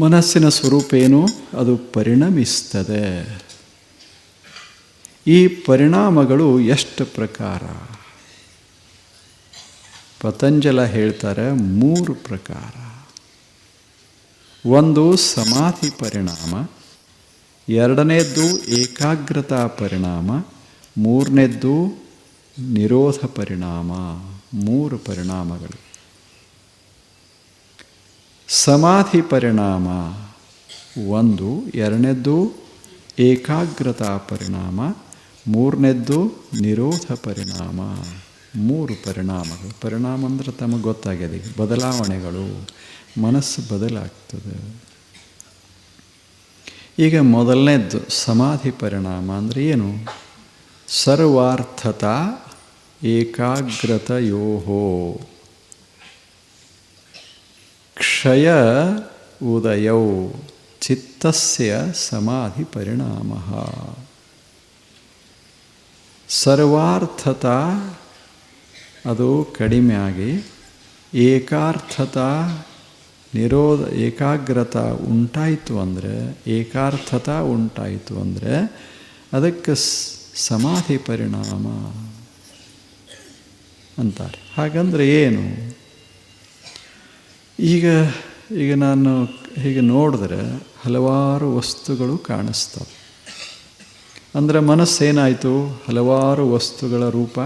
ಮನಸ್ಸಿನ ಸ್ವರೂಪ ಏನು? ಅದು ಪರಿಣಮಿಸ್ತದೆ. ಈ ಪರಿಣಾಮಗಳು ಎಷ್ಟು ಪ್ರಕಾರ? ಪತಂಜಲ ಹೇಳ್ತಾರೆ ಮೂರು ಪ್ರಕಾರ. ಒಂದು ಸಮಾಧಿ ಪರಿಣಾಮ, ಎರಡನೇದ್ದು ಏಕಾಗ್ರತಾ ಪರಿಣಾಮ, ಮೂರನೇದ್ದು ನಿರೋಧ ಪರಿಣಾಮ. ಮೂರು ಪರಿಣಾಮಗಳು. ಸಮಾಧಿ ಪರಿಣಾಮ ಒಂದು, ಎರಡನೇದ್ದು, ಏಕಾಗ್ರತಾ ಪರಿಣಾಮ. ಮೂರನೇದ್ದು, ನಿರೋಧ ಪರಿಣಾಮ. ಮೂರು ಪರಿಣಾಮಗಳು. ಪರಿಣಾಮ ಅಂದರೆ ತಮಗೆ ಗೊತ್ತಾಗಿದೆ ಬದಲಾವಣೆಗಳು. ಮನಸ್ಸು ಬದಲಾಗ್ತದೆ. ಈಗ ಮೊದಲನೇದ್ದು ಸಮಾಧಿ ಪರಿಣಾಮ ಅಂದರೆ ಏನು? ಸರ್ವಾರ್ಥತಾ ಏಕಾಗ್ರತಯೋ ಕ್ಷಯ ಉದಯೌ ಚಿತ್ತಸ್ಯ ಸಮಾಧಿ ಪರಿಣಾಮ. ಸರ್ವಾರ್ಥತ ಅದು ಕಡಿಮೆಯಾಗಿ ಏಕಾರ್ಥತ ನಿರೋಧ ಏಕಾಗ್ರತ ಉಂಟಾಯಿತು ಅಂದರೆ, ಏಕಾರ್ಥತ ಉಂಟಾಯಿತು ಅಂದರೆ ಅದಕ್ಕೆ ಸಮಾಧಿ ಪರಿಣಾಮ ಅಂತಾರೆ. ಹಾಗಂದ್ರೆ ಏನು? ಈಗ ಈಗ ನಾನು ಹೀಗೆ ನೋಡಿದ್ರೆ ಹಲವಾರು ವಸ್ತುಗಳು ಕಾಣಿಸ್ತವೆ. ಅಂದರೆ ಮನಸ್ಸೇನಾಯಿತು? ಹಲವಾರು ವಸ್ತುಗಳ ರೂಪ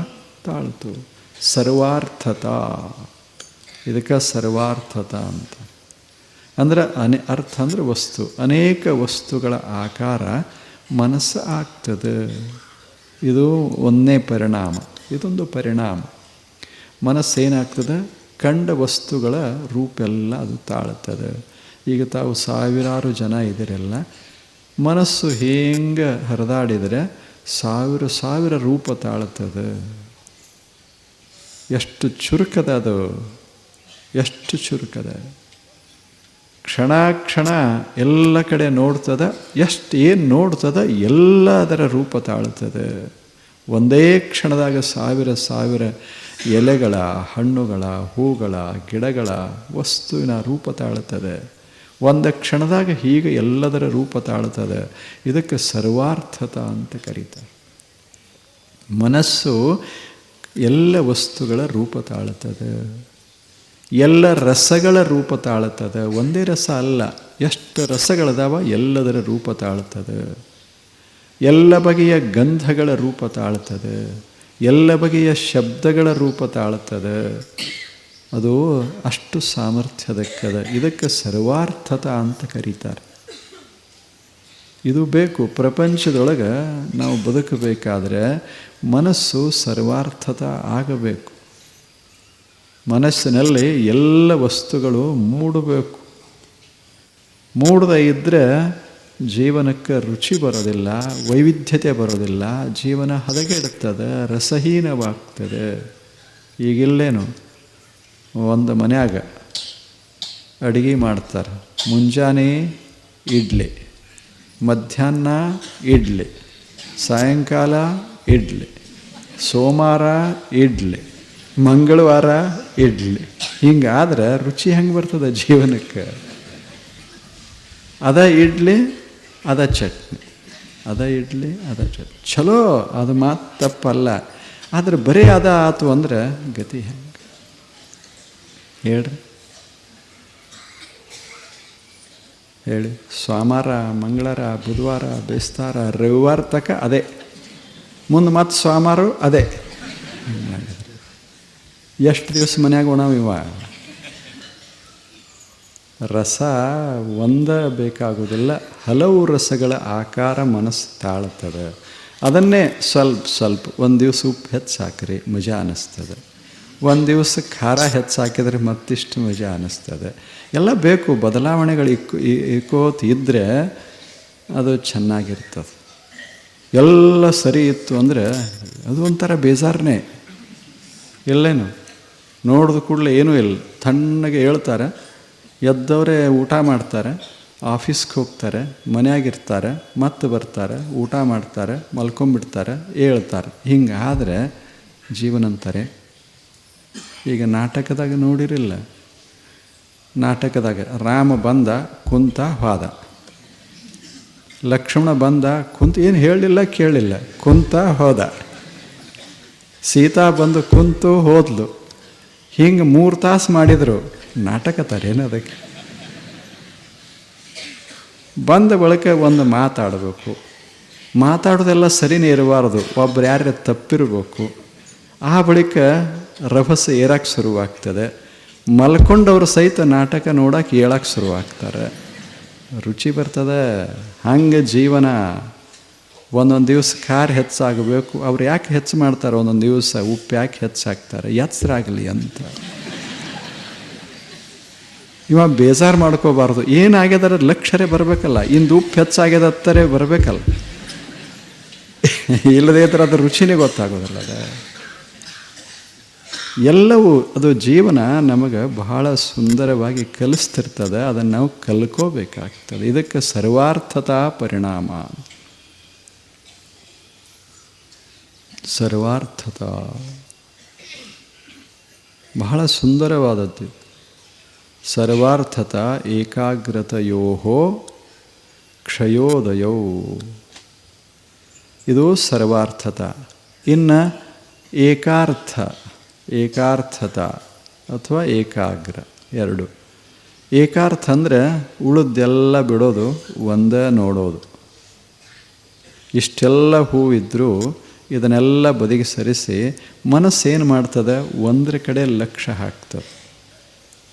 ತಾಳ್ತು. ಸರ್ವಾರ್ಥತ. ಇದಕ್ಕೆ ಸರ್ವಾರ್ಥತ ಅಂತ. ಅಂದರೆ ಅನೆ ಅರ್ಥ ಅಂದರೆ ವಸ್ತು. ಅನೇಕ ವಸ್ತುಗಳ ಆಕಾರ ಮನಸ್ಸು ಆಗ್ತದೆ. ಇದು ಒಂದನೇ ಪರಿಣಾಮ. ಇದೊಂದು ಪರಿಣಾಮ. ಮನಸ್ಸೇನಾಗ್ತದೆ? ಕಂಡ ವಸ್ತುಗಳ ರೂಪೆಲ್ಲ ಅದು ತಾಳುತ್ತದೆ. ಈಗ ತಾವು ಸಾವಿರಾರು ಜನ ಇದಿರಲ್ಲ ಮನಸ್ಸು ಹೇಗೆ ಹರಿದಾಡಿದರೆ ಸಾವಿರ ಸಾವಿರ ರೂಪ ತಾಳುತ್ತದೆ. ಎಷ್ಟು ಚುರುಕದ ಅದು ಎಷ್ಟು ಚುರುಕದ. ಕ್ಷಣ ಕ್ಷಣ ಎಲ್ಲ ಕಡೆ ನೋಡ್ತದ, ಎಷ್ಟು ಏನು ನೋಡ್ತದ ಎಲ್ಲ ಅದರ ರೂಪ ತಾಳುತ್ತದೆ. ಒಂದೇ ಕ್ಷಣದಾಗ ಸಾವಿರ ಸಾವಿರ ಎಲೆಗಳ, ಹಣ್ಣುಗಳ, ಹೂಗಳ, ಗಿಡಗಳ ವಸ್ತುವಿನ ರೂಪ ತಾಳುತ್ತದೆ. ಒಂದು ಕ್ಷಣದಾಗ ಹೀಗೆ ಎಲ್ಲದರ ರೂಪ ತಾಳುತ್ತದೆ. ಇದಕ್ಕೆ ಸರ್ವಾರ್ಥತ ಅಂತ ಕರೀತಾರೆ. ಮನಸ್ಸು ಎಲ್ಲ ವಸ್ತುಗಳ ರೂಪ ತಾಳುತ್ತದೆ. ಎಲ್ಲ ರಸಗಳ ರೂಪ ತಾಳುತ್ತದೆ. ಒಂದೇ ರಸ ಅಲ್ಲ, ಎಷ್ಟು ರಸಗಳದಾವ ಎಲ್ಲದರ ರೂಪ ತಾಳುತ್ತದೆ. ಎಲ್ಲ ಬಗೆಯ ಗಂಧಗಳ ರೂಪ ತಾಳ್ತದೆ ಎಲ್ಲ ಬಗೆಯ ಶಬ್ದಗಳ ರೂಪ ತಾಳ್ತದೆ ಅದು ಅಷ್ಟು ಸಾಮರ್ಥ್ಯದಕ್ಕದ, ಇದಕ್ಕೆ ಸರ್ವಾರ್ಥತ ಅಂತ ಕರೀತಾರೆ. ಇದು ಬೇಕು. ಪ್ರಪಂಚದೊಳಗೆ ನಾವು ಬದುಕಬೇಕಾದ್ರೆ ಮನಸ್ಸು ಸರ್ವಾರ್ಥತ ಆಗಬೇಕು. ಮನಸ್ಸಿನಲ್ಲಿ ಎಲ್ಲ ವಸ್ತುಗಳು ಮೂಡಬೇಕು. ಮೂಡದೇ ಇದ್ದರೆ ಜೀವನಕ್ಕೆ ರುಚಿ ಬರೋದಿಲ್ಲ, ವೈವಿಧ್ಯತೆ ಬರೋದಿಲ್ಲ, ಜೀವನ ಹದಗೆಡುತ್ತದೆ, ರಸಹೀನವಾಗ್ತದೆ. ಈಗಿಲ್ಲೇನು? ಒಂದು ಮನ್ಯಾಗ ಅಡುಗೆ ಮಾಡ್ತಾರೆ. ಮುಂಜಾನೆ ಇಡ್ಲಿ, ಮಧ್ಯಾಹ್ನ ಇಡ್ಲಿ, ಸಾಯಂಕಾಲ ಇಡ್ಲಿ, ಸೋಮವಾರ ಇಡ್ಲಿ, ಮಂಗಳವಾರ ಇಡ್ಲಿ. ಹಿಂಗಾದ್ರೆ ರುಚಿ ಹೆಂಗೆ ಬರ್ತದೆ ಜೀವನಕ್ಕೆ? ಅದ ಇಡ್ಲಿ ಅದ ಚಟ್ನಿ, ಅದ ಇಡ್ಲಿ, ಅದ ಚಟ್ನಿ. ಚಲೋ ಅದು ಮಾತು ತಪ್ಪಲ್ಲ. ಆದರೆ ಬರೀ ಅದ ಆತು ಅಂದ್ರೆ ಗತಿ ಹೆಂಗೆ? ಹೇಳ್ರಿ. ಹೇಳಿ. ಸೋಮವಾರ, ಮಂಗಳವಾರ, ಬುಧವಾರ ಬೇಸ್ತಾರ ರವಿವಾರ ತಕ ಅದೇ. ಮುಂದೆ ಮತ್ತೆ ಸೋಮವಾರ ಅದೇ. ಎಷ್ಟು ದಿವಸ ಮನ್ಯಾಗ ಉಣವಿವ ರಸ ಒಂದ ಬೇಕಾಗೋದಿಲ್ಲ. ಹಲವು ರಸಗಳ ಆಕಾರ ಮನಸ್ಸು ತಾಳ್ತದೆ ಅದನ್ನೇ ಸ್ವಲ್ಪ ಸ್ವಲ್ಪ ಒಂದು ದಿವಸ ಉಪ್ಪು ಹೆಚ್ಚು ಹಾಕ್ರಿ, ಮಜಾ ಅನ್ನಿಸ್ತದೆ ಒಂದು ದಿವಸ ಖಾರ ಹೆಚ್ಚು ಹಾಕಿದ್ರೆ ಮತ್ತಿಷ್ಟು ಮಜಾ ಅನ್ನಿಸ್ತದೆ ಎಲ್ಲ ಬೇಕು, ಬದಲಾವಣೆಗಳು ಇಕ್ಕು ಇಕ್ಕೋತ್ ಇದ್ದರೆ ಅದು ಚೆನ್ನಾಗಿರ್ತದೆ. ಎಲ್ಲ ಸರಿ ಇತ್ತು ಅಂದರೆ ಅದು ಒಂಥರ ಬೇಜಾರನೇ. ಇಲ್ಲೇನು? ನೋಡಿದ ಕೂಡಲೇ ಏನೂ ಇಲ್ಲ. ತಣ್ಣಗೆ ಹೇಳ್ತಾರೆ ಎದ್ದವರೇ ಊಟ ಮಾಡ್ತಾರೆ, ಆಫೀಸ್ಗೆ ಹೋಗ್ತಾರೆ, ಮನೆಯಾಗಿರ್ತಾರೆ, ಮತ್ತೆ ಬರ್ತಾರೆ, ಊಟ ಮಾಡ್ತಾರೆ ಮಲ್ಕೊಂಬಿಡ್ತಾರೆ ಹೇಳ್ತಾರೆ. ಹಿಂಗೆ ಆದರೆ ಜೀವನ ಅಂತಾರೆ ಈಗ ನಾಟಕದಾಗ ನೋಡಿರಿಲ್ಲ. ನಾಟಕದಾಗ ರಾಮ ಬಂದ, ಕುಂತ ಹೋದ ಲಕ್ಷ್ಮಣ ಬಂದ, ಕುಂತ, ಏನು ಹೇಳಿಲ್ಲ, ಕೇಳಿಲ್ಲ. ಕುಂತ ಹೋದ ಸೀತಾ ಬಂದು ಕುಂತು ಹೋದ್ಲು. ಹಿಂಗೆ ಮೂರು ತಾಸು ಮಾಡಿದರು. ನಾಟಕ ತರೇನು ಅದಕ್ಕೆ? ಬಂದ ಬಳಿಕ ಒಂದು ಮಾತಾಡಬೇಕು. ಮಾತಾಡೋದೆಲ್ಲ ಸರಿನೇ ಇರಬಾರ್ದು, ಒಬ್ರು ಯಾರ್ಯಾರು ತಪ್ಪಿರಬೇಕು. ಆ ಬಳಿಕ ರಭಸ ಏರಕ್ಕೆ ಶುರುವಾಗ್ತದೆ. ಮಲ್ಕೊಂಡವ್ರ ಸಹಿತ ನಾಟಕ ನೋಡೋಕೆ ಹೇಳಕ್ಕೆ ಶುರುವಾಗ್ತಾರೆ. ರುಚಿ ಬರ್ತದೆ, ಹಂಗೆ ಜೀವನ. ಒಂದೊಂದು ದಿವಸ ಖಾರ ಹೆಚ್ಚಾಗಬೇಕು. ಅವ್ರು ಯಾಕೆ ಹೆಚ್ಚು ಮಾಡ್ತಾರೆ? ಒಂದೊಂದು ದಿವಸ ಉಪ್ಪು ಯಾಕೆ ಹೆಚ್ಚಾಗ್ತಾರೆ? ಎಚ್ಚರಾಗಲಿ ಅಂತ. ಇವ ಬೇಜಾರು ಮಾಡ್ಕೋಬಾರ್ದು. ಏನಾಗ್ಯದಾರ ಲಕ್ಷರೇ ಬರಬೇಕಲ್ಲ. ಇಂದು ಉಪ್ಪು ಹೆಚ್ಚಾಗ್ಯದತ್ತರೇ ಬರಬೇಕಲ್ಲ. ಇಲ್ಲದೇ ಇದ್ರೆ ಅದು ರುಚಿನೇ ಗೊತ್ತಾಗೋದಿಲ್ಲ ಅದ. ಎಲ್ಲವೂ, ಅದು ಜೀವನ ನಮಗೆ ಬಹಳ ಸುಂದರವಾಗಿ ಕಲಿಸ್ತಿರ್ತದೆ. ಅದನ್ನು ನಾವು ಕಲ್ಕೋಬೇಕಾಗ್ತದೆ. ಇದಕ್ಕೆ ಸರ್ವಾರ್ಥತಾ ಪರಿಣಾಮ. ಸರ್ವಾರ್ಥತಾ. ಬಹಳ ಸುಂದರವಾದದ್ದು ಸರ್ವಾರ್ಥತ ಏಕಾಗ್ರತೆಯೋ ಕ್ಷಯೋದಯೋ. ಇದು ಸರ್ವಾರ್ಥತ. ಇನ್ನು ಏಕಾರ್ಥ, ಏಕಾರ್ಥತ ಅಥವಾ ಏಕಾಗ್ರ ಎರಡು. ಏಕಾರ್ಥ ಅಂದರೆ ಉಳಿದೆಲ್ಲ ಬಿಡೋದು, ಒಂದೇ ನೋಡೋದು. ಇಷ್ಟೆಲ್ಲ ಹೂವಿದ್ದರೂ ಇದನ್ನೆಲ್ಲ ಬದಿಗೆ ಸರಿಸಿ ಮನಸ್ಸೇನು ಮಾಡ್ತದೆ? ಒಂದರ ಕಡೆ ಲಕ್ಷ್ಯ ಹಾಕ್ತದೆ.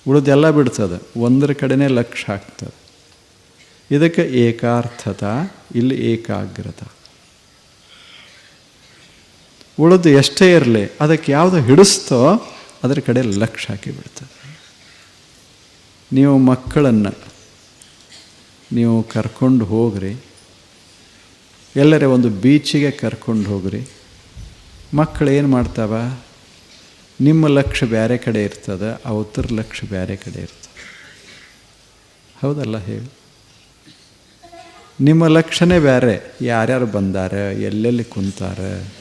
ಉಳಿದೆಲ್ಲ ಬಿಡ್ತದೆ. ಒಂದರ ಕಡೆನೇ ಲಕ್ಷ ಹಾಕ್ತದೆ. ಇದಕ್ಕೆ ಏಕಾರ್ಥತ, ಇಲ್ಲಿ ಏಕಾಗ್ರತ. ಉಳಿದು ಎಷ್ಟೇ ಇರಲಿ, ಅದಕ್ಕೆ ಯಾವುದು ಹಿಡಿಸ್ತೋ ಅದರ ಕಡೆ ಲಕ್ಷ ಹಾಕಿ ಬಿಡ್ತದೆ. ನೀವು ಮಕ್ಕಳನ್ನು ನೀವು ಕರ್ಕೊಂಡು ಹೋಗ್ರಿ. ಎಲ್ಲರೇ ಒಂದು ಬೀಚಿಗೆ ಕರ್ಕೊಂಡು ಹೋಗ್ರಿ. ಮಕ್ಕಳು ಏನು ಮಾಡ್ತಾವ? ನಿಮ್ಮ ಲಕ್ಷ್ಯ ಬೇರೆ ಕಡೆ ಇರ್ತದೆ ಅವತ್ತರ ಲಕ್ಷ್ಯ ಬೇರೆ ಕಡೆ ಇರ್ತದೆ. ಹೌದಲ್ಲ ಹೇಳಿ? ನಿಮ್ಮ ಲಕ್ಷ್ಯನೇ ಬೇರೆ ಯಾರ್ಯಾರು ಬಂದಾರೆ, ಎಲ್ಲೆಲ್ಲಿ ಕುಂತಾರೆ,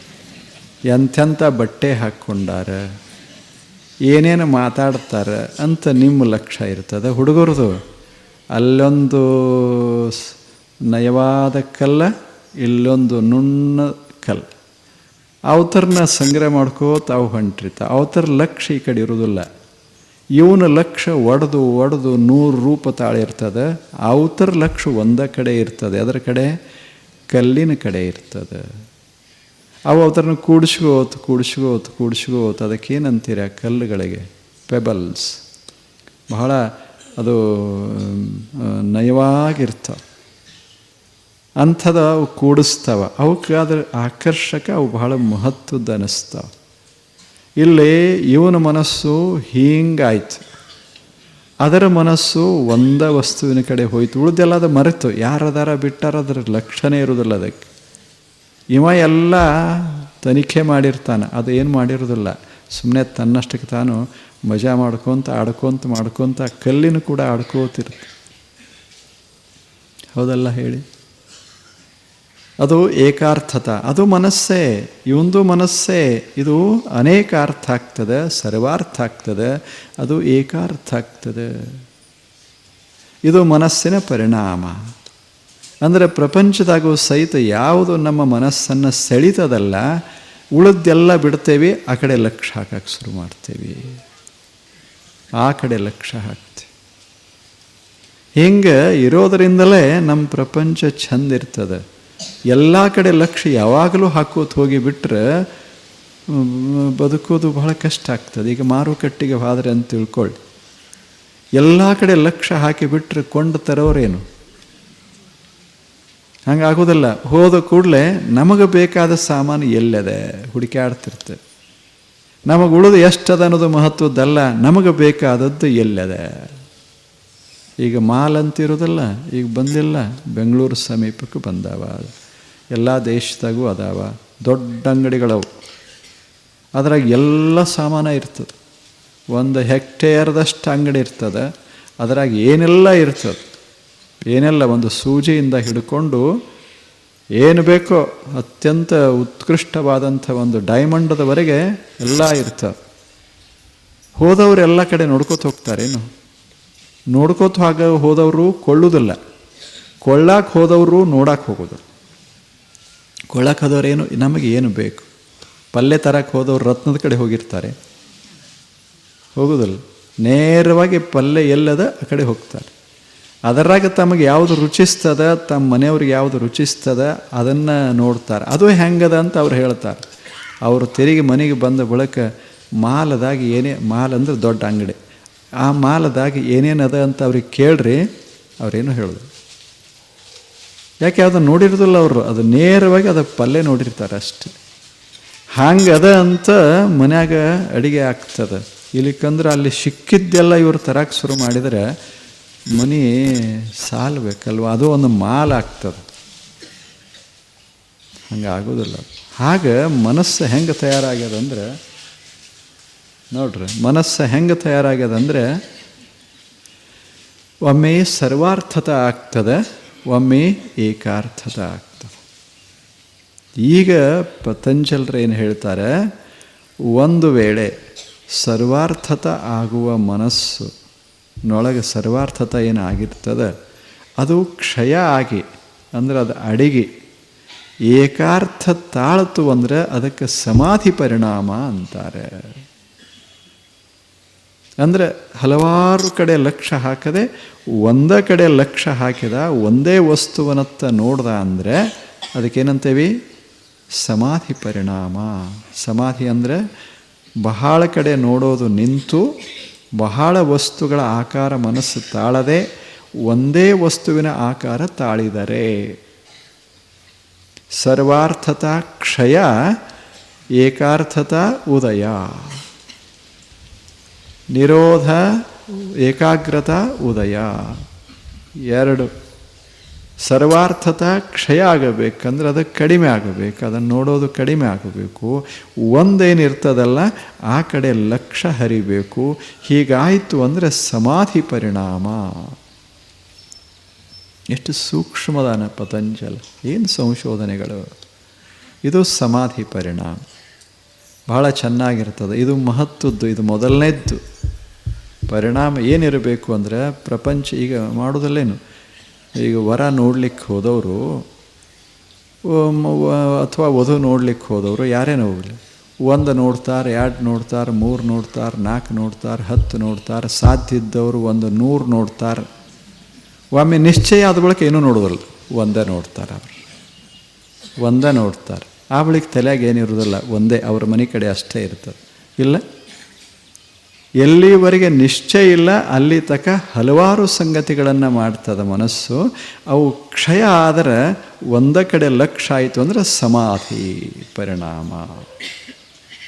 ಎಂಥೆಂಥ ಬಟ್ಟೆ ಹಾಕ್ಕೊಂಡಾರ, ಏನೇನು ಮಾತಾಡ್ತಾರೆ ಅಂತ ನಿಮ್ಮ ಲಕ್ಷ್ಯ ಇರ್ತದೆ ಹುಡುಗರದು. ಅಲ್ಲೊಂದು ನಯವಾದ ಕಲ್ಲ, ಇಲ್ಲೊಂದು ನುಣ್ಣ ಕಲ್ಲು. ಅವತರನ್ನ ಸಂಗ್ರಹ ಮಾಡ್ಕೋತ ಅವು ಹೊಂಟಿರ್ತ. ಅವತರ ಲಕ್ಷ ಈ ಕಡೆ ಇರೋದಿಲ್ಲ ಇವನ ಲಕ್ಷ ಒಡೆದು ಒಡೆದು ನೂರು ರೂಪ ತಾಳಿರ್ತದೆ ಅವತರ ಲಕ್ಷ ಒಂದ ಕಡೆ ಇರ್ತದೆ. ಅದರ ಕಡೆ ಕಲ್ಲಿನ ಕಡೆ ಇರ್ತದೆ. ಅವು ಅವತರನ್ನ ಕೂಡಿಸ್ಕೋತ್ ಕೂಡಿಸ್ಕೋತ್ ಕೂಡಿಸ್ಕೋತ್ ಅದಕ್ಕೇನಂತೀರ ಕಲ್ಲುಗಳಿಗೆ? ಪೆಬಲ್ಸ್. ಬಹಳ ಅದು ನಯವಾಗಿರ್ತಾವೆ. ಅಂಥದ ಅವು ಕೂಡಿಸ್ತಾವ. ಅವಕ್ಕಾದ್ರೆ ಆಕರ್ಷಕ, ಅವು ಬಹಳ ಮಹತ್ವದ ಅನ್ನಿಸ್ತಾವ ಇಲ್ಲಿ ಇವನ ಮನಸ್ಸು ಹೀಂಗಾಯ್ತು. ಅದರ ಮನಸ್ಸು ಒಂದ ವಸ್ತುವಿನ ಕಡೆ ಹೋಯ್ತು. ಉಳಿದೆಲ್ಲ ಅದು ಮರೆತು. ಯಾರದಾರ ಬಿಟ್ಟಾರ ಅದರ ಲಕ್ಷಣೆ ಇರೋದಿಲ್ಲ ಅದಕ್ಕೆ. ಇವ ಎಲ್ಲ ತನಿಖೆ ಮಾಡಿರ್ತಾನೆ. ಅದು ಏನು ಮಾಡಿರೋದಿಲ್ಲ ಸುಮ್ಮನೆ ತನ್ನಷ್ಟಕ್ಕೆ ತಾನು ಮಜಾ ಮಾಡ್ಕೊತ, ಆಡ್ಕೊತ, ಮಾಡ್ಕೊತ, ಕಲ್ಲಿನ ಕೂಡ ಆಡ್ಕೋತಿರ್ತ. ಹೌದಲ್ಲ ಹೇಳಿ? ಅದು ಏಕಾರ್ಥತ. ಅದು ಮನಸ್ಸೇ, ಇವಂದು ಮನಸ್ಸೇ, ಇದು ಅನೇಕಾರ್ಥ ಆಗ್ತದೆ ಸರ್ವಾರ್ಥ ಆಗ್ತದೆ ಅದು ಏಕಾರ್ಥ ಆಗ್ತದೆ ಇದು ಮನಸ್ಸಿನ ಪರಿಣಾಮ. ಅಂದರೆ ಪ್ರಪಂಚದಾಗೂ ಸಹಿತ ಯಾವುದು ನಮ್ಮ ಮನಸ್ಸನ್ನು ಸೆಳಿತದಲ್ಲ, ಉಳಿದೆಲ್ಲ ಬಿಡ್ತೇವೆ, ಆ ಕಡೆ ಲಕ್ಷ ಹಾಕಕ್ಕೆ ಶುರು ಮಾಡ್ತೇವೆ. ಆ ಕಡೆ ಲಕ್ಷ ಹಾಕ್ತೇವೆ. ಹಿಂಗೆ ಇರೋದರಿಂದಲೇ ನಮ್ಮ ಪ್ರಪಂಚ ಚಂದ ಇರ್ತದೆ. ಎಲ್ಲ ಕಡೆ ಲಕ್ಷ್ಯ ಯಾವಾಗಲೂ ಹಾಕೋತ ಹೋಗಿ ಬಿಟ್ಟರೆ ಬದುಕೋದು ಬಹಳ ಕಷ್ಟ ಆಗ್ತದೆ. ಈಗ ಮಾರುಕಟ್ಟೆಗೆ ಹೋದರೆ ಅಂತ ತಿಳ್ಕೊಳ್ಳಿ ಎಲ್ಲ ಕಡೆ ಲಕ್ಷ್ಯ ಹಾಕಿ ಬಿಟ್ಟರೆ ಕೊಂಡು ತರೋರೇನು? ಹಂಗಾಗೋದಿಲ್ಲ ಹೋದ ಕೂಡಲೇ ನಮಗೆ ಬೇಕಾದ ಸಾಮಾನು ಎಲ್ಲದೆ? ಹುಡುಕಾಡ್ತಿರ್ತೇವೆ ನಮಗೆ ಉಳಿದು ಎಷ್ಟದ ಅನ್ನೋದು ಮಹತ್ವದ್ದಲ್ಲ, ನಮಗೆ ಬೇಕಾದದ್ದು ಎಲ್ಲದೆ? ಈಗ ಮಾಲ್ ಅಂತಿರೋದಲ್ಲ ಈಗ ಬಂದಿಲ್ಲ. ಬೆಂಗಳೂರು ಸಮೀಪಕ್ಕೆ ಬಂದಾವ. ಎಲ್ಲ ದೇಶದಾಗೂ ಅದಾವ. ದೊಡ್ಡ ಅಂಗಡಿಗಳವು. ಅದ್ರಾಗ ಎಲ್ಲ ಸಾಮಾನು ಇರ್ತದೆ. ಒಂದು ಹೆಕ್ಟೇರ್ದಷ್ಟು ಅಂಗಡಿ ಇರ್ತದೆ. ಅದ್ರಾಗ ಏನೆಲ್ಲ ಇರ್ತದೆ? ಏನೆಲ್ಲ ಒಂದು ಸೂಜಿಯಿಂದ ಹಿಡ್ಕೊಂಡು ಏನು ಬೇಕೋ ಅತ್ಯಂತ ಉತ್ಕೃಷ್ಟವಾದಂಥ ಒಂದು ಡೈಮಂಡದವರೆಗೆ ಎಲ್ಲ ಇರ್ತವೆ ಹೋದವರು ಎಲ್ಲ ಕಡೆ ನೋಡ್ಕೊತ ಹೋಗ್ತಾರೇನು ನೋಡ್ಕೋತ ಹಾಗೆ ಹೋದವರು ಕೊಳ್ಳುವುದಿಲ್ಲ ಕೊಳ್ಳಕ್ಕೆ ಹೋದವರು ನೋಡಕ್ಕೆ ಹೋಗೋದು. ಕೊಳ್ಳಕ್ಕೆ ಹೋದವರೇನು ನಮಗೆ ಏನು ಬೇಕು? ಪಲ್ಯ ತರಕ್ಕೆ ಹೋದವ್ರು ರತ್ನದ ಕಡೆ ಹೋಗಿರ್ತಾರೆ. ಹೋಗೋದಿಲ್ಲ. ನೇರವಾಗಿ ಪಲ್ಯ ಎಲ್ಲದ ಆ ಕಡೆ ಹೋಗ್ತಾರೆ. ಅದರಾಗ ತಮಗೆ ಯಾವುದು ರುಚಿಸ್ತದ, ತಮ್ಮ ಮನೆಯವ್ರಿಗೆ ಯಾವುದು ರುಚಿಸ್ತದ, ಅದನ್ನು ನೋಡ್ತಾರೆ. ಅದು ಹೆಂಗದ ಅಂತ ಅವ್ರು ಹೇಳ್ತಾರೆ. ಅವರು ತೆರಿಗೆ ಮನೆಗೆ ಬಂದ ಬಳಿಕ ಮಾಲದಾಗಿ ಏನೇ, ಮಾಲ್ ಅಂದ್ರೆ ದೊಡ್ಡ ಅಂಗಡಿ. ಆ ಮಾಲದಾಗ ಏನೇನದ ಅಂತ ಅವ್ರಿಗೆ ಕೇಳ್ರಿ, ಅವರೇನು ಹೇಳೋದು. ಯಾಕೆ ಅದನ್ನು ನೋಡಿರೋದಿಲ್ಲ ಅವರು? ಅದು ನೇರವಾಗಿ ಅದು ಪಲ್ಯ ನೋಡಿರ್ತಾರೆ ಅಷ್ಟೇ. ಹಂಗೆ ಅದ ಅಂತ ಮನ್ಯಾಗ ಅಡಿಗೆ ಆಗ್ತದೆ. ಇಲ್ಲಿಕಂದ್ರೆ ಅಲ್ಲಿ ಸಿಕ್ಕಿದ್ದೆಲ್ಲ ಇವ್ರು ತರಕ್ಕೆ ಶುರು ಮಾಡಿದರೆ ಮನೆ ಸಾಲ್ಬೇಕಲ್ವ? ಅದು ಒಂದು ಮಾಲ್ ಆಗ್ತದೆ. ಹಂಗೆ ಆಗೋದಿಲ್ಲ ಹಾಗೆ ಮನಸ್ಸು ಹೆಂಗೆ ತಯಾರಾಗ್ಯದಂದ್ರೆ ನೋಡ್ರಿ, ಮನಸ್ಸು ಹೆಂಗೆ ತಯಾರಾಗ್ಯದಂದರೆ, ಒಮ್ಮೆ ಸರ್ವಾರ್ಥತ ಆಗ್ತದೆ, ಒಮ್ಮೆ ಏಕಾರ್ಥತ ಆಗ್ತದೆ. ಈಗ ಪತಂಜಲರು ಏನು ಹೇಳ್ತಾರೆ, ಒಂದು ವೇಳೆ ಸರ್ವಾರ್ಥತ ಆಗುವ ಮನಸ್ಸು, ನೊಳಗೆ ಸರ್ವಾರ್ಥತ ಏನು ಆಗಿರ್ತದೆ, ಅದು ಕ್ಷಯ ಆಗಿ, ಅಂದರೆ ಅದು ಅಡಿಗೆ, ಏಕಾರ್ಥ ತಾಳ್ತು ಅಂದರೆ ಅದಕ್ಕೆ ಸಮಾಧಿ ಪರಿಣಾಮ ಅಂತಾರೆ. ಅಂದರೆ ಹಲವಾರು ಕಡೆ ಲಕ್ಷ್ಯ ಹಾಕದೆ ಒಂದೇ ಕಡೆ ಲಕ್ಷ್ಯ ಹಾಕಿದ ಒಂದೇ ವಸ್ತುವನತ್ತ ನೋಡ್ದ ಅಂದರೆ ಅದಕ್ಕೇನಂತೇವಿ? ಸಮಾಧಿ ಪರಿಣಾಮ. ಸಮಾಧಿ ಅಂದರೆ ಬಹಳ ಕಡೆ ನೋಡೋದು ನಿಂತು ಬಹಳ ವಸ್ತುಗಳ ಆಕಾರ ಮನಸ್ಸು ತಾಳದೆ ಒಂದೇ ವಸ್ತುವಿನ ಆಕಾರ ತಾಳಿದರೆ. ಸರ್ವಾರ್ಥತಾ ಕ್ಷಯ ಏಕಾರ್ಥತಾ ಉದಯ. ನಿರೋಧ, ಏಕಾಗ್ರತ, ಉದಯ. ಎರಡು. ಸರ್ವಾರ್ಥತ ಕ್ಷಯ ಆಗಬೇಕಂದ್ರೆ ಅದು ಕಡಿಮೆ ಆಗಬೇಕು. ಅದನ್ನು ನೋಡೋದು ಕಡಿಮೆ ಆಗಬೇಕು. ಒಂದೇನಿರ್ತದಲ್ಲ, ಆ ಕಡೆ ಲಕ್ಷ ಹರಿಬೇಕು. ಹೀಗಾಯಿತು ಅಂದರೆ ಸಮಾಧಿ ಪರಿಣಾಮ. ಎಷ್ಟು ಸೂಕ್ಷ್ಮದಾನ ಪತಂಜಲ. ಏನು ಸಂಶೋಧನೆಗಳು? ಇದು ಸಮಾಧಿ ಪರಿಣಾಮ. ಭಾಳ ಚೆನ್ನಾಗಿರ್ತದೆ. ಇದು ಮಹತ್ವದ್ದು, ಇದು ಮೊದಲನೇದ್ದು. ಪರಿಣಾಮ ಏನಿರಬೇಕು ಅಂದರೆ ಪ್ರಪಂಚ ಈಗ ಮಾಡೋದಲ್ಲೇನು? ಈಗ ವರ ನೋಡ್ಲಿಕ್ಕೆ ಹೋದವರು ಅಥವಾ ವಧು ನೋಡ್ಲಿಕ್ಕೆ ಹೋದವರು ಯಾರೇನೋ ಹೋಗಲಿ ಒಂದು ನೋಡ್ತಾರೆ, ಎರಡು ನೋಡ್ತಾರೆ, ಮೂರು ನೋಡ್ತಾರೆ, ನಾಲ್ಕು ನೋಡ್ತಾರೆ, ಹತ್ತು ನೋಡ್ತಾರೆ, ಸಾಧ್ಯ ಇದ್ದವರು ಒಂದು ನೂರು ನೋಡ್ತಾರೆ. ಒಮ್ಮೆ ನಿಶ್ಚಯ ಆದ ಬಳಿಕ ಏನೂ ನೋಡೋದಲ್ಲ. ಒಂದೇ ನೋಡ್ತಾರೆ ಅವರು. ಒಂದೇ ನೋಡ್ತಾರೆ. ಆ ಬಳಿಕ ತಲೆಯಾಗ ಏನಿರೋದಿಲ್ಲ ಒಂದೇ ಅವ್ರ ಮನೆ ಕಡೆ ಅಷ್ಟೇ ಇರ್ತದೆ. ಇಲ್ಲ? ಎಲ್ಲಿವರೆಗೆ ನಿಶ್ಚಯ ಇಲ್ಲ, ಅಲ್ಲಿ ತಕ ಹಲವಾರು ಸಂಗತಿಗಳನ್ನು ಮಾಡ್ತದೆ ಮನಸ್ಸು. ಅವು ಕ್ಷಯ ಆದರೆ ಒಂದ ಕಡೆ ಲಕ್ಷ ಆಯಿತು ಅಂದರೆ ಸಮಾಧಿ, ಪರಿಣಾಮ.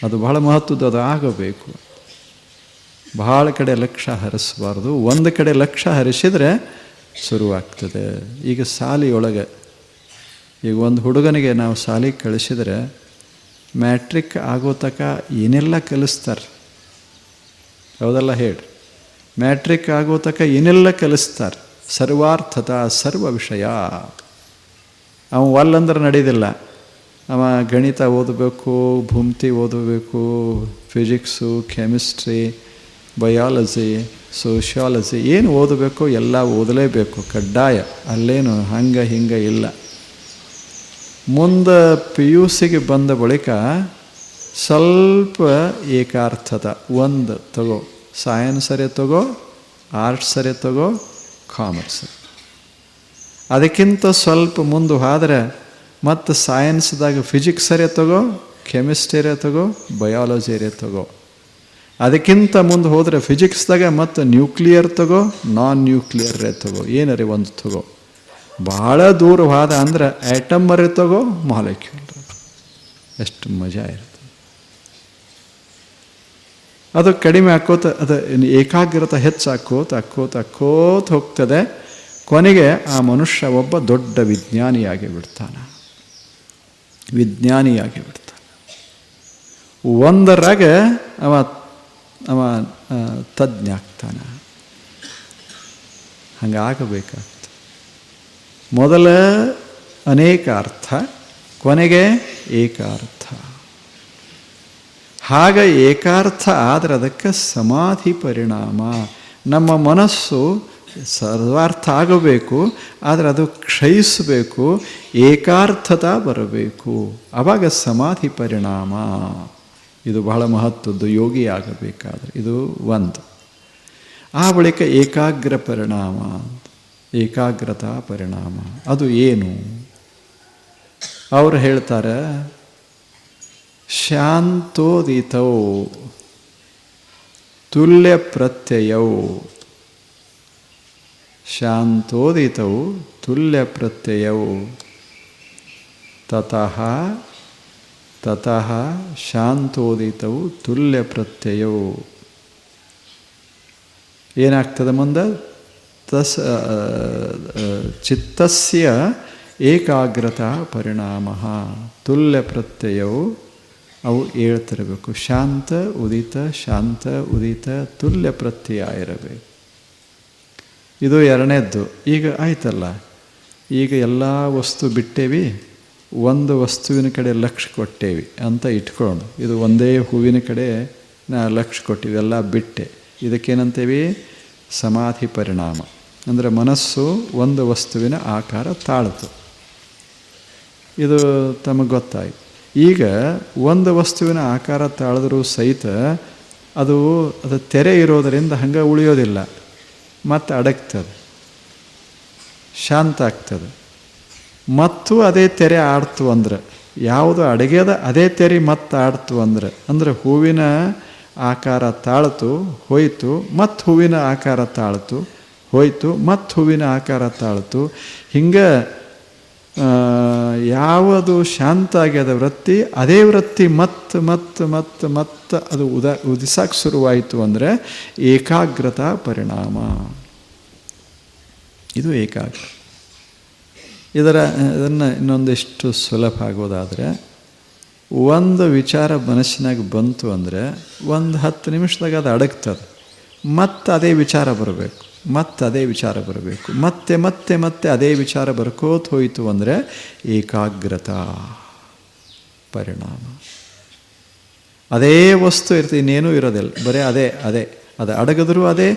ಅದು ಬಹಳ ಮಹತ್ವದ್ದು, ಅದು ಆಗಬೇಕು. ಬಹಳ ಕಡೆ ಲಕ್ಷ ಹರಿಸಬಾರ್ದು. ಒಂದು ಕಡೆ ಲಕ್ಷ ಹರಿಸಿದರೆ ಶುರುವಾಗ್ತದೆ. ಈಗ ಶಾಲೆಯೊಳಗೆ ಈಗ ಒಂದು ಹುಡುಗನಿಗೆ ನಾವು ಶಾಲೆಗೆ ಕಳಿಸಿದರೆ ಮ್ಯಾಟ್ರಿಕ್ ಆಗೋ ತಕ ಏನೆಲ್ಲ ಕಲಿಸ್ತಾರೆ? ಹೌದಲ್ಲ ಹೇಳಿ. ಮ್ಯಾಟ್ರಿಕ್ ಆಗೋ ತಕ ಏನೆಲ್ಲ ಕಲಿಸ್ತಾರೆ? ಸರ್ವಾರ್ಥತ ಸರ್ವ ವಿಷಯ. ಅವ ಒಲ್ಲಂದ್ರೆ ನಡೆಯೋದಿಲ್ಲ ಅವ ಗಣಿತ ಓದಬೇಕು, ಭೂಮಿತಿ ಓದಬೇಕು, ಫಿಸಿಕ್ಸು, ಕೆಮಿಸ್ಟ್ರಿ, ಬಯಾಲಜಿ, ಸೋಷಿಯಾಲಜಿ, ಏನು ಓದಬೇಕು ಎಲ್ಲ ಓದಲೇಬೇಕು. ಕಡ್ಡಾಯ. ಅಲ್ಲೇನು ಹಂಗೆ ಹಿಂಗೆ ಇಲ್ಲ. ಮುಂದೆ ಪಿ ಯು ಸಿಗೆ ಬಂದ ಬಳಿಕ ಸ್ವಲ್ಪ ಏಕಾರ್ಥದ, ಒಂದು ತಗೋ ಸೈನ್ಸರೇ ತಗೋ ಆರ್ಟ್ಸರೇ ತಗೋ ಕಾಮರ್ಸ್ ಅದಕ್ಕಿಂತ ಸ್ವಲ್ಪ ಮುಂದೆ ಹೋದ್ರೆ ಮತ್ತು ಸೈನ್ಸ್ದಾಗ ಫಿಸಿಕ್ಸರೇ ತಗೋ ಕೆಮಿಸ್ಟ್ರಿರೇ ತಗೋ ಬಯಾಲಜಿರೇ ತಗೋ. ಅದಕ್ಕಿಂತ ಮುಂದೆ ಹೋದರೆ ಫಿಸಿಕ್ಸ್ದಾಗ ಮತ್ತು ನ್ಯೂಕ್ಲಿಯರ್ ತಗೋ ನಾನ್ ನ್ಯೂಕ್ಲಿಯರೇ ತಗೋ. ಏನರೇ ಒಂದು ತಗೋ. ಭಾಳ ದೂರವಾದ ಅಂದ್ರೆ ಆ್ಯಟಮ್ಮರೇ ತಗೋ ಮಾಲಿಕ್ಯೂಲ್ ಎಷ್ಟು ಮಜಾ ಇರ್ತದೆ. ಅದು ಕಡಿಮೆ ಹಾಕೋತ, ಅದು ಏಕಾಗ್ರತೆ ಹೆಚ್ಚಾಕೋತ, ಹಾಕೋತ ಹಾಕೋತ ಹೋಗ್ತದೆ. ಕೊನೆಗೆ ಆ ಮನುಷ್ಯ ಒಬ್ಬ ದೊಡ್ಡ ವಿಜ್ಞಾನಿಯಾಗಿ ಬಿಡ್ತಾನೆ. ವಿಜ್ಞಾನಿಯಾಗಿ ಬಿಡ್ತಾನೆ. ಒಂದರಾಗ ಅವ ಅವ ತಜ್ಞ ಆಗ್ತಾನೆ. ಹಂಗಾಗಬೇಕಾಗ್ತದೆ. ಮೊದಲ ಅನೇಕ ಅರ್ಥ ಕೊನೆಗೆ ಏಕಾರ್ಥ. ಹಾಗ ಏಕಾರ್ಥ ಆದರೆ ಅದಕ್ಕೆ ಸಮಾಧಿ ಪರಿಣಾಮ. ನಮ್ಮ ಮನಸ್ಸು ಸರ್ವಾರ್ಥ ಆಗಬೇಕು, ಆದರೆ ಅದು ಕ್ಷಯಿಸಬೇಕು, ಏಕಾರ್ಥತ ಬರಬೇಕು. ಆವಾಗ ಸಮಾಧಿ ಪರಿಣಾಮ. ಇದು ಬಹಳ ಮಹತ್ವದ್ದು, ಯೋಗಿ ಆಗಬೇಕಾದ್ರೆ. ಇದು ಒಂದು. ಆ ಬಳಿಕ ಏಕಾಗ್ರ ಪರಿಣಾಮ. ಏಕಾಗ್ರತಾ ಪರಿಣಾಮ. ಅದು ಏನು? ಅವರು ಹೇಳ್ತಾರೆ, ಶಾಂತೋದಿತೌ ತುಲ್ಯ ಪ್ರತ್ಯಯವು ಶಾಂತೋದಿತವು ತುಲ್ಯ ಪ್ರತ್ಯಯವು ತತಃ ತತಃ ಶಾಂತೋದಿತವು ತುಲ್ಯ ಪ್ರತ್ಯಯವು ಏನಾಗ್ತದೆ ಮುಂದೆ? ತಸ್ ಚಿತ್ತಸ್ಯ ಏಕಾಗ್ರತಾ ಪರಿಣಾಮ. ತುಲ್ಯ ಪ್ರತ್ಯಯವು ಅವು ಹೇಳ್ತಿರಬೇಕು ಶಾಂತ, ಉದಿತ ಶಾಂತ, ಉದಿತ, ತುಲ್ಯ ಪ್ರತ್ಯಯ ಇರಬೇಕು. ಇದು ಎರಡನೇದ್ದು. ಈಗ ಆಯ್ತಲ್ಲ? ಈಗ ಎಲ್ಲ ವಸ್ತು ಬಿಟ್ಟೇವಿ, ಒಂದು ವಸ್ತುವಿನ ಕಡೆ ಲಕ್ಷ ಕೊಟ್ಟೇವಿ ಅಂತ ಇಟ್ಕೊಂಡು, ಇದು ಒಂದೇ ಹೂವಿನ ಕಡೆ ನಾ ಲಕ್ಷ ಕೊಟ್ಟಿವಿ, ಎಲ್ಲ ಬಿಟ್ಟೆ. ಇದಕ್ಕೇನಂತೇವಿ? ಸಮಾಧಿ ಪರಿಣಾಮ. ಅಂದರೆ ಮನಸ್ಸು ಒಂದು ವಸ್ತುವಿನ ಆಕಾರ ತಾಳ್ತು. ಇದು ತಮಗೆ ಗೊತ್ತಾಯಿತು. ಈಗ ಒಂದು ವಸ್ತುವಿನ ಆಕಾರ ತಾಳಿದ್ರೂ ಸಹಿತ ಅದು ಅದು ತೆರೆ ಇರೋದರಿಂದ ಹಂಗೆ ಉಳಿಯೋದಿಲ್ಲ. ಮತ್ತು ಅಡಗ್ತದೆ. ಶಾಂತ ಆಗ್ತದೆ. ಮತ್ತು ಅದೇ ತೆರೆ ಆಡ್ತು ಅಂದ್ರೆ, ಯಾವುದು ಅಡುಗೆದ ಅದೇ ತೆರೆ ಮತ್ತೆ ಆಡ್ತು ಅಂದ್ರೆ, ಅಂದರೆ ಹೂವಿನ ಆಕಾರ ತಾಳ್ತು, ಹೋಯಿತು, ಮತ್ತು ಹೂವಿನ ಆಕಾರ ತಾಳ್ತು ಹೋಯಿತು, ಮತ್ತು ಹೂವಿನ ಆಕಾರ ತಾಳ್ತು. ಹಿಂಗೆ ಯಾವುದು ಶಾಂತ ಆಗ್ಯದ ವೃತ್ತಿ, ಅದೇ ವೃತ್ತಿ ಮತ್ತು ಮತ್ತು, ಮತ್ತೆ ಮತ್ತೆ ಅದು ಉದ ಉದಿಸಕ್ಕೆ ಶುರುವಾಯಿತು ಅಂದರೆ ಏಕಾಗ್ರತಾ ಪರಿಣಾಮ. ಇದು ಏಕಾಗ್ರ. ಇದರ, ಇದನ್ನು ಇನ್ನೊಂದಿಷ್ಟು ಸುಲಭ ಆಗೋದಾದರೆ, ಒಂದು ವಿಚಾರ ಮನಸ್ಸಿನಾಗ ಬಂತು ಅಂದರೆ, ಒಂದು ಹತ್ತು ನಿಮಿಷದಾಗ ಅದು ಅಡಗ್ತದೆ. ಮತ್ತೆ ಅದೇ ವಿಚಾರ ಬರಬೇಕು, ಮತ್ತೆ ಅದೇ ವಿಚಾರ ಬರಬೇಕು, ಮತ್ತೆ ಮತ್ತೆ ಮತ್ತೆ ಅದೇ ವಿಚಾರ ಬರ್ಕೋತ ಹೋಯಿತು ಅಂದರೆ ಏಕಾಗ್ರತಾ ಪರಿಣಾಮ. ಅದೇ ವಸ್ತು ಇರ್ತದೆ ಇನ್ನೇನೂ ಇರೋದಿಲ್ಲ. ಬರೀ ಅದೇ ಅದೇ, ಅದು ಅಡಗಿದ್ರು ಅದೇ,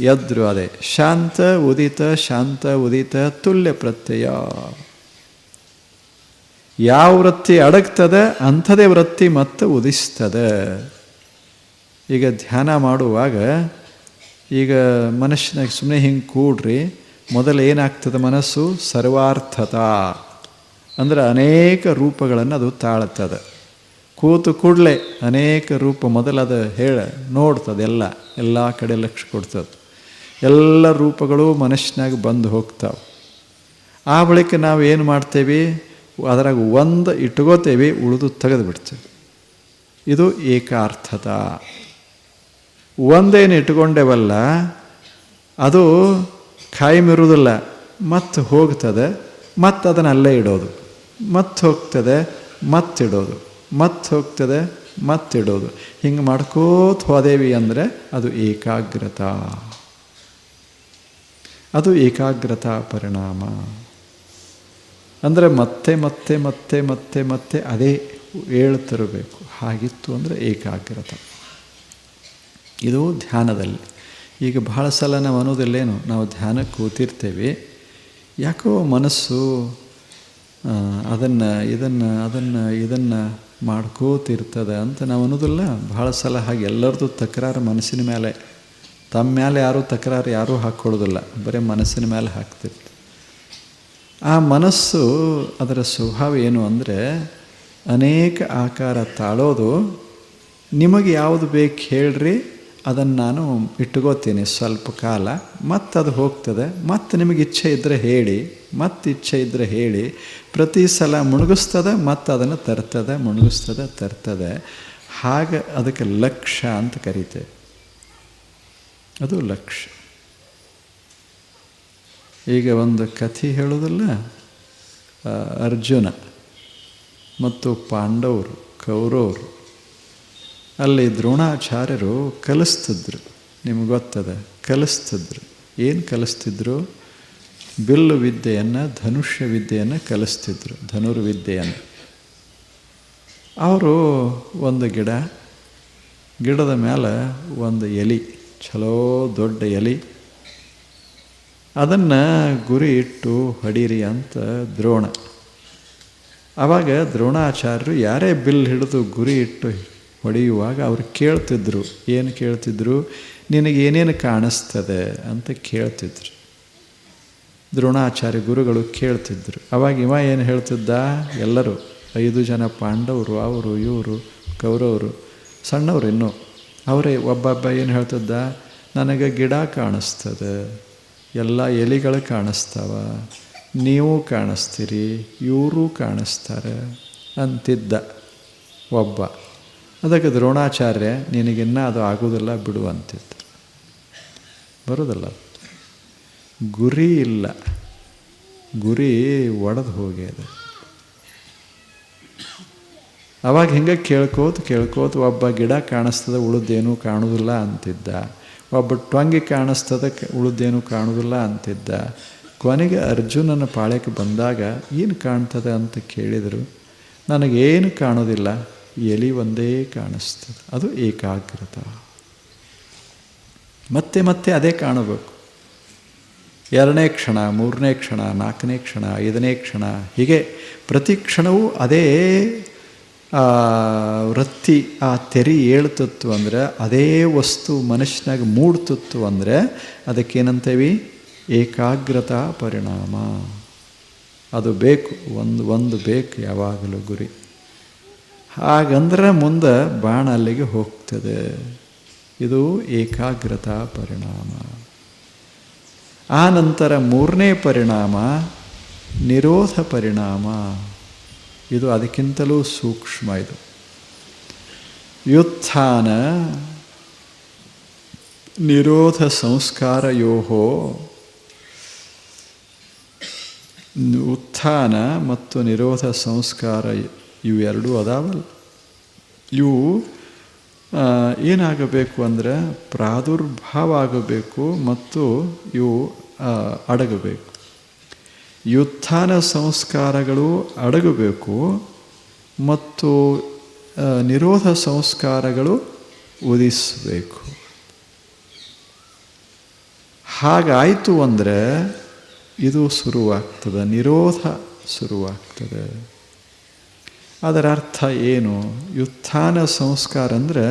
ಎದ್ರು ಅದೇ. ಶಾಂತ, ಉದಿತ ಶಾಂತ, ಉದಿತ, ತುಲ್ಯ, ಪ್ರತ್ಯಯ. ಯಾವ ವೃತ್ತಿ ಅಡಗ್ತದೆ, ಅಂಥದೇ ವೃತ್ತಿ ಮತ್ತೆ ಉದಿಸ್ತದೆ. ಈಗ ಧ್ಯಾನ ಮಾಡುವಾಗ ಈಗ ಮನಸ್ಸಿನಾಗ ಸುಮ್ಮನೆ ಹಿಂಗೆ ಕೂಡ್ರಿ, ಮೊದಲು ಏನಾಗ್ತದೆ ಮನಸ್ಸು? ಸರ್ವಾರ್ಥತ. ಅಂದರೆ ಅನೇಕ ರೂಪಗಳನ್ನು ಅದು ತಾಳ್ತದೆ ಕೂತು ಕೂಡಲೇ ಅನೇಕ ರೂಪ ಮೊದಲದು ಹೇಳ, ನೋಡ್ತದೆ ಎಲ್ಲ ಎಲ್ಲ ಕಡೆ ಲಕ್ಷ್ಯ ಕೊಡ್ತದೆ. ಎಲ್ಲ ರೂಪಗಳು ಮನಸ್ಸಿನಾಗ ಬಂದು ಹೋಗ್ತಾವೆ. ಆ ಬಳಿಕ ನಾವು ಏನು ಮಾಡ್ತೇವೆ? ಅದರಾಗ ಒಂದು ಇಟ್ಕೋತೇವೆ, ಉಳಿದು ತೆಗೆದು ಬಿಡ್ತೇವೆ ಇದು ಏಕಾರ್ಥತ. ಒಂದೇನು ಇಟ್ಕೊಂಡೇವಲ್ಲ, ಅದು ಕಾಯಮಿರುವುದಿಲ್ಲ ಮತ್ತು ಹೋಗ್ತದೆ ಮತ್ತು ಅದನ್ನು ಅಲ್ಲೇ ಇಡೋದು. ಮತ್ತೆ ಹೋಗ್ತದೆ ಮತ್ತಿಡೋದು ಮತ್ತೆ ಹೋಗ್ತದೆ ಮತ್ತಿಡೋದು ಹಿಂಗೆ ಮಾಡ್ಕೋತ ಹೋದೇವಿ ಅಂದರೆ ಅದು ಏಕಾಗ್ರತ. ಅದು ಏಕಾಗ್ರತಾ ಪರಿಣಾಮ. ಅಂದರೆ ಮತ್ತೆ ಮತ್ತೆ ಮತ್ತೆ ಮತ್ತೆ ಮತ್ತೆ ಅದೇ ಹೇಳ್ತಿರಬೇಕು. ಹಾಗಿತ್ತು ಅಂದರೆ ಏಕಾಗ್ರತ. ಇದು ಧ್ಯಾನದಲ್ಲಿ. ಈಗ ಬಹಳ ಸಲ ನಾವು ಅನ್ನೋದಿಲ್ಲೇನು, ನಾವು ಧ್ಯಾನಕ್ಕೆ ಕೂತಿರ್ತೇವೆ. ಯಾಕೋ ಮನಸ್ಸು ಅದನ್ನು, ಇದನ್ನು ಅದನ್ನು, ಇದನ್ನು ಮಾಡ್ಕೋತಿರ್ತದೆ ಅಂತ ನಾವು ಅನ್ನೋದಿಲ್ಲ, ಬಹಳ ಸಲ ಹಾಗೆ ಎಲ್ಲರದ್ದು ತಕರಾರು ಮನಸ್ಸಿನ ಮೇಲೆ. ತಮ್ಮ ಮೇಲೆ ಯಾರೂ ತಕರಾರು ಯಾರೂ ಹಾಕ್ಕೊಳ್ಳೋದಿಲ್ಲ, ಬರೀ ಮನಸ್ಸಿನ ಮೇಲೆ ಹಾಕ್ತಿರ್ತೀವಿ ಆ ಮನಸ್ಸು ಅದರ ಸ್ವಭಾವ ಏನು ಅಂದರೆ, ಅನೇಕ ಆಕಾರ ತಾಳೋದು, ನಿಮಗೆ ಯಾವುದು ಬೇಕು ಹೇಳ್ರಿ ಅದನ್ನು ನಾನು ಇಟ್ಕೋತೀನಿ ಸ್ವಲ್ಪ ಕಾಲ. ಮತ್ತು ಅದು ಹೋಗ್ತದೆ. ಮತ್ತು ನಿಮಗೆ ಇಚ್ಛೆ ಇದ್ದರೆ ಹೇಳಿ. ಮತ್ತು ಇಚ್ಛೆ ಇದ್ದರೆ ಹೇಳಿ. ಪ್ರತಿ ಸಲ ಮುಳುಗಿಸ್ತದೆ ಮತ್ತು ಅದನ್ನು ತರ್ತದೆ ಮುಳುಗಿಸ್ತದೆ ತರ್ತದೆ. ಹಾಗೆ ಅದಕ್ಕೆ ಲಕ್ಷ್ಯ ಅಂತ ಕರೀತೇವೆ. ಅದು ಲಕ್ಷ್ಯ ಈಗ ಒಂದು ಕಥೆ ಹೇಳೋದಲ್ಲ ಅರ್ಜುನ ಮತ್ತು ಪಾಂಡವರು, ಕೌರವರು. ಅಲ್ಲಿ ದ್ರೋಣಾಚಾರ್ಯರು ಕಲಿಸ್ತಿದ್ರು. ನಿಮ್ಗೆ ಗೊತ್ತದ? ಕಲಿಸ್ತಿದ್ರು. ಏನು ಕಲಿಸ್ತಿದ್ರು? ಬಿಲ್ಲು ವಿದ್ಯೆಯನ್ನು, ಧನುಷ್ಯ ವಿದ್ಯೆಯನ್ನು ಕಲಿಸ್ತಿದ್ರು. ಧನುರ್ವಿದ್ಯೆಯನ್ನು ಅವರು ಒಂದು ಗಿಡ, ಗಿಡದ ಮೇಲೆ ಒಂದು ಎಲಿ ಚಲೋ ದೊಡ್ಡ ಎಲೆ. ಅದನ್ನು ಗುರಿ ಇಟ್ಟು ಹೊಡೀರಿ ಅಂತ ದ್ರೋಣ. ಆವಾಗ ದ್ರೋಣಾಚಾರ್ಯರು ಯಾರೇ ಬಿಲ್ ಹಿಡಿದು ಗುರಿ ಇಟ್ಟು ಹೊಡೆಯುವಾಗ ಅವರು ಕೇಳ್ತಿದ್ರು, ಏನು ಕೇಳ್ತಿದ್ರು? ನಿನಗೆ ಏನೇನು ಕಾಣಿಸ್ತದೆ? ಅಂತ ಕೇಳ್ತಿದ್ರು. ದ್ರೋಣಾಚಾರ್ಯ ಗುರುಗಳು ಕೇಳ್ತಿದ್ರು. ಅವಾಗ ಇವ ಏನು ಹೇಳ್ತಿದ್ದ? ಎಲ್ಲರೂ, ಐದು ಜನ ಪಾಂಡವರು, ಅವರು, ಇವರು, ಕೌರವರು, ಸಣ್ಣವರು ಇನ್ನೂ. ಅವರೇ, ಒಬ್ಬೊಬ್ಬ ಏನು ಹೇಳ್ತಿದ್ದ? ನನಗೆ ಗಿಡ ಕಾಣಿಸ್ತದೆ, ಎಲ್ಲ ಎಲೆಗಳು ಕಾಣಿಸ್ತಾವ, ನೀವು ಕಾಣಿಸ್ತೀರಿ, ಇವರು ಕಾಣಿಸ್ತಾರೆ ಅಂತಿದ್ದ ಒಬ್ಬ. ಅದಕ್ಕೆ ದ್ರೋಣಾಚಾರ್ಯ, ನಿನಗಿನ್ನ ಅದು ಆಗೋದಿಲ್ಲ ಬಿಡು ಅಂತಿದ್ದ ಬರೋದಲ್ಲ ಗುರಿ ಇಲ್ಲ. ಗುರಿ ಒಡೆದು ಹೋಗ್ಯದ. ಅವಾಗ ಹಿಂಗೆ ಕೇಳ್ಕೋತ ಕೇಳ್ಕೋತ ಒಬ್ಬ ಗಿಡ ಕಾಣಿಸ್ತದೆ, ಉಳಿದೇನೂ ಕಾಣೋದಿಲ್ಲ ಅಂತಿದ್ದ. ಒಬ್ಬ ಟೊಂಗಿ ಕಾಣಿಸ್ತದೆ ಉಳಿದೇನೂ ಕಾಣೋದಿಲ್ಲ ಅಂತಿದ್ದ. ಕೊನೆಗೆ ಅರ್ಜುನನ ಪಾಳ್ಯಕ್ಕೆ ಬಂದಾಗ, ಏನು ಕಾಣ್ತದೆ ಅಂತ ಕೇಳಿದರು. ನನಗೇನು ಕಾಣೋದಿಲ್ಲ. ಎಲಿ ಒಂದೇ ಕಾಣಿಸ್ತದೆ. ಅದು ಏಕಾಗ್ರತ. ಮತ್ತೆ ಮತ್ತೆ ಅದೇ ಕಾಣಬೇಕು. ಎರಡನೇ ಕ್ಷಣ, ಮೂರನೇ ಕ್ಷಣ, ನಾಲ್ಕನೇ ಕ್ಷಣ, ಐದನೇ ಕ್ಷಣ, ಹೀಗೆ ಪ್ರತಿ ಕ್ಷಣವೂ ಅದೇ ವೃತ್ತಿ, ಆ ತೆರಿ ಏಳ್ತಿತ್ತು ಅಂದರೆ ಅದೇ ವಸ್ತು ಮನಸ್ಸಿನಾಗ ಮೂಡ್ತಿತ್ತು ಅಂದರೆ ಅದಕ್ಕೇನಂತೇವಿ? ಏಕಾಗ್ರತಾ ಪರಿಣಾಮ. ಅದು ಬೇಕು, ಒಂದು ಒಂದು ಬೇಕು ಯಾವಾಗಲೂ ಗುರಿ. ಹಾಗಂದ್ರೆ ಮುಂದೆ ಬಾಣ ಅಲ್ಲಿಗೆ ಹೋಗ್ತದೆ. ಇದು ಏಕಾಗ್ರತಾ ಪರಿಣಾಮ. ಆ ನಂತರ ಮೂರನೇ ಪರಿಣಾಮ ನಿರೋಧ ಪರಿಣಾಮ. ಇದು ಅದಕ್ಕಿಂತಲೂ ಸೂಕ್ಷ್ಮ ಇದು. ವ್ಯುತ್ಥಾನ ನಿರೋಧ ಸಂಸ್ಕಾರಯೋ ಉತ್ಥಾನ ಮತ್ತು ನಿರೋಧ ಸಂಸ್ಕಾರ ಇವು ಎರಡೂ ಅದಾವಲ್ಲ. ಇವು ಏನಾಗಬೇಕು ಅಂದರೆ ಪ್ರಾದುರ್ಭಾವ ಆಗಬೇಕು ಮತ್ತು ಇವು ಅಡಗಬೇಕು. ಯುತ್ಥಾನ ಸಂಸ್ಕಾರಗಳು ಅಡಗಬೇಕು ಮತ್ತು ನಿರೋಧ ಸಂಸ್ಕಾರಗಳು ಉದಿಸಬೇಕು. ಹಾಗಾಯಿತು ಅಂದರೆ ಇದು ಶುರುವಾಗ್ತದೆ, ನಿರೋಧ ಶುರುವಾಗ್ತದೆ. ಅದರ ಅರ್ಥ ಏನು? ಯುತ್ಥಾನ ಸಂಸ್ಕಾರ ಅಂದರೆ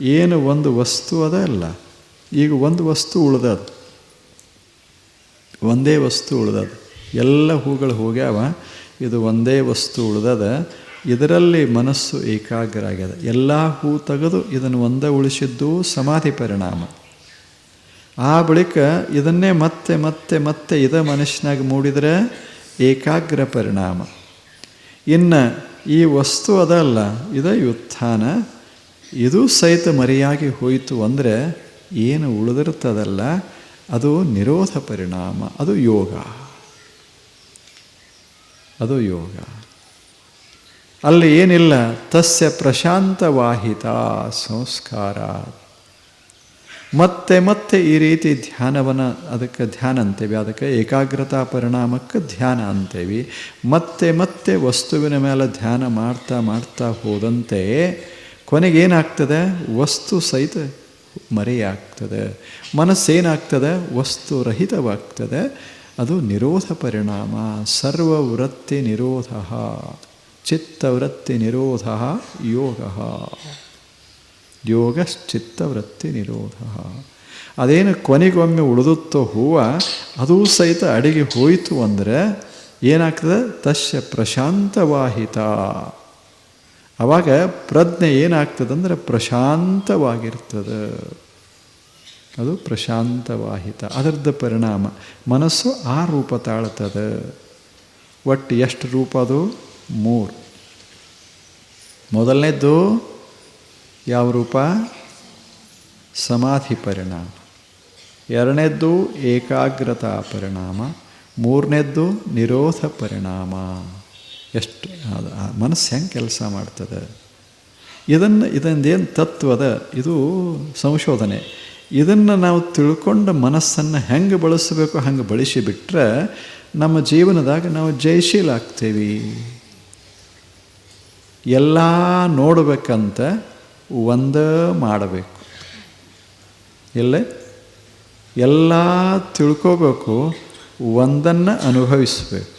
ಏನು ಒಂದು ವಸ್ತು ಅದ ಅಲ್ಲ. ಈಗ ಒಂದು ವಸ್ತು ಉಳ್ದದು ಒಂದೇ ವಸ್ತು ಉಳ್ದದು ಎಲ್ಲ ಹೂಗಳು ಹೋಗ್ಯಾವ, ಇದು ಒಂದೇ ವಸ್ತು ಉಳ್ದದ. ಇದರಲ್ಲಿ ಮನಸ್ಸು ಏಕಾಗ್ರ ಆಗ್ಯದ ಎಲ್ಲ ಹೂ ತೆಗೆದು ಇದನ್ನು ಒಂದೇ ಉಳಿಸಿದ್ದು ಸಮಾಧಿ ಪರಿಣಾಮ. ಆ ಬಳಿಕ ಇದನ್ನೇ ಮತ್ತೆ ಮತ್ತೆ ಮತ್ತೆ ಇದ ಮನಸ್ಸಿನಾಗ ಮೂಡಿದರೆ ಏಕಾಗ್ರ ಪರಿಣಾಮ. ಇನ್ನು ಈ ವಸ್ತು ಅದಲ್ಲ. ಇದ ಉತ್ಥಾನ ಇದು ಸಹಿತ ಮರಿಯಾಗಿ ಹೋಯಿತು ಅಂದರೆ ಏನು ಉಳಿದಿರ್ತದಲ್ಲ ಅದು ನಿರೋಧ ಪರಿಣಾಮ. ಅದು ಯೋಗ. ಅದು ಯೋಗ. ಅಲ್ಲಿ ಏನಿಲ್ಲ? ತಸ್ಯ ಪ್ರಶಾಂತವಾಹಿತ ಸಂಸ್ಕಾರ ಮತ್ತೆ ಮತ್ತೆ ಈ ರೀತಿ ಧ್ಯಾನವನ್ನು ಅದಕ್ಕೆ ಧ್ಯಾನ ಅಂತೇವೆ, ಅದಕ್ಕೆ ಏಕಾಗ್ರತಾ ಪರಿಣಾಮಕ್ಕೆ ಧ್ಯಾನ ಅಂತೇವಿ. ಮತ್ತೆ ಮತ್ತೆ ವಸ್ತುವಿನ ಮೇಲೆ ಧ್ಯಾನ ಮಾಡ್ತಾ ಮಾಡ್ತಾ ಹೋದಂತೆ ಕೊನೆಗೇನಾಗ್ತದೆ ವಸ್ತು ಸಹಿತ ಮರೆಯಾಗ್ತದೆ. ಮನಸ್ಸೇನಾಗ್ತದೆ? ವಸ್ತು ರಹಿತವಾಗ್ತದೆ. ಅದು ನಿರೋಧ ಪರಿಣಾಮ. ಸರ್ವವೃತ್ತಿ ನಿರೋಧ. ಚಿತ್ತವೃತ್ತಿ ನಿರೋಧ ಯೋಗ. ಯೋಗಶ್ಚಿತ್ತವೃತ್ತಿ ನಿರೋಧ ಅದೇನು ಕೊನೆಗೊಮ್ಮೆ ಉಳಿದುತ್ತೋ ಹೂವು, ಅದು ಸಹಿತ ಅಡಿಗೆ ಹೋಯಿತು ಅಂದರೆ ಏನಾಗ್ತದೆ? ತಸ್ಯ ಪ್ರಶಾಂತವಾಹಿತ. ಆವಾಗ ಪ್ರಜ್ಞೆ ಏನಾಗ್ತದಂದ್ರೆ ಪ್ರಶಾಂತವಾಗಿರ್ತದೆ. ಅದು ಪ್ರಶಾಂತವಾಹಿತ. ಅದರದ್ದು ಪರಿಣಾಮ, ಮನಸ್ಸು ಆ ರೂಪ ತಾಳ್ತದೆ ಒಟ್ಟು ಎಷ್ಟು ರೂಪ ಅದು? ಮೂರು. ಮೊದಲನೇದ್ದು ಯಾವ ರೂಪ? ಸಮಾಧಿ ಪರಿಣಾಮ. ಎರಡನೇದ್ದು ಏಕಾಗ್ರತಾ ಪರಿಣಾಮ. ಮೂರನೇದ್ದು ನಿರೋಧ ಪರಿಣಾಮ. ಎಷ್ಟು ಮನಸ್ಸು ಹೆಂಗೆ ಕೆಲಸ ಮಾಡ್ತದೆ? ಇದನ್ನು, ಇದೊಂದೇನು ತತ್ವದ ಇದು ಸಂಶೋಧನೆ. ಇದನ್ನು ನಾವು ತಿಳ್ಕೊಂಡು ಮನಸ್ಸನ್ನು ಹೆಂಗೆ ಬಳಸಬೇಕು, ಹಂಗೆ ಬಳಸಿಬಿಟ್ರೆ ನಮ್ಮ ಜೀವನದಾಗ ನಾವು ಜಯಶೀಲ ಆಗ್ತೇವೆ. ಎಲ್ಲ ನೋಡಬೇಕಂತ ಒಂದ ಮಾಡಬೇಕು. ಇಲ್ಲೇ ಎಲ್ಲ ತಿಳ್ಕೋಬೇಕು ಒಂದನ್ನು ಅನುಭವಿಸಬೇಕು.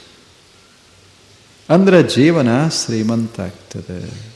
ಅಂದರೆ ಜೀವನ ಶ್ರೀಮಂತ ಆಗ್ತದೆ.